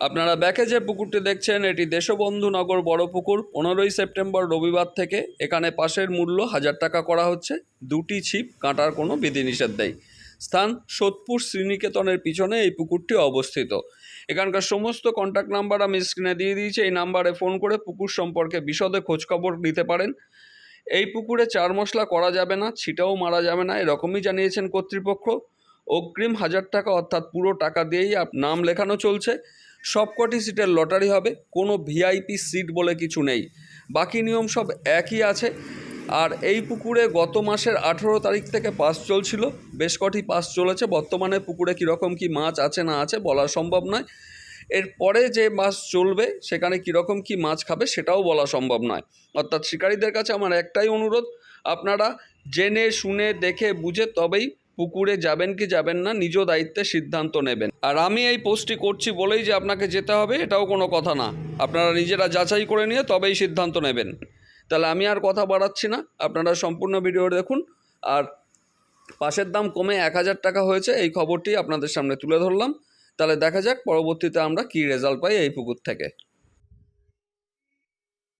আপনারা ব্যাকে যে পুকুরটি দেখছেন, এটি দেশবন্ধু নগর বড় পুকুর। পনেরোই সেপ্টেম্বর রবিবার থেকে এখানে পাশের মূল্য হাজার টাকা করা হচ্ছে। দুটি ছিপ কাটার কোনো বিধিনিষেধ নেই। স্থান সোদপুর শ্রীনিকেতনের পিছনে এই পুকুরটি অবস্থিত। এখানকার সমস্ত কন্ট্যাক্ট নাম্বার আমি স্ক্রিনে দিয়ে দিয়েছি। এই নাম্বারে ফোন করে পুকুর সম্পর্কে বিশদে খোঁজখবর নিতে পারেন। এই পুকুরে চার মশলা করা যাবে না, ছিটাও মারা যাবে না। এরকমই জানিয়েছেন কর্তৃপক্ষ। অগ্রিম হাজার টাকা অর্থাৎ পুরো টাকা দিয়েই নাম লেখানো চলছে। সবকটি সিটের লটারি হবে, কোনো ভিআইপি সিট বলে কিছু নেই। বাকি নিয়ম সব একই আছে। আর এই পুকুরে গত মাসের আঠেরো তারিখ থেকে পাস চলছিল। বেশ কটি পাস চলেছে। বর্তমানে পুকুরে কীরকম কি মাছ আছে না আছে বলা সম্ভব নয়। এরপরে যে মাছ চলবে, সেখানে কীরকম কি মাছ খাবে সেটাও বলা সম্ভব নয়। অর্থাৎ শিকারীদের কাছে আমার একটাই অনুরোধ, আপনারা জেনে শুনে দেখে বুঝে তবেই পুকুরে যাবেন কি যাবেন না, নিজ দায়িত্বে সিদ্ধান্ত নেবেন। আর আমি এই পোস্টটি করছি বলেই যে আপনাকে যেতে হবে, এটাও কোনো কথা না। আপনারা নিজেরা যাচাই করে নিয়ে তবেই সিদ্ধান্ত নেবেন। তাহলে আমি আর কথা বাড়াচ্ছি না, আপনারা সম্পূর্ণ ভিডিও দেখুন। আর পাশের দাম কমে এক হাজার টাকা হয়েছে, এই খবরটি আপনাদের সামনে তুলে ধরলাম। তাহলে দেখা যাক, পরবর্তীতে আমরা কী রেজাল্ট পাই এই পুকুর থেকে।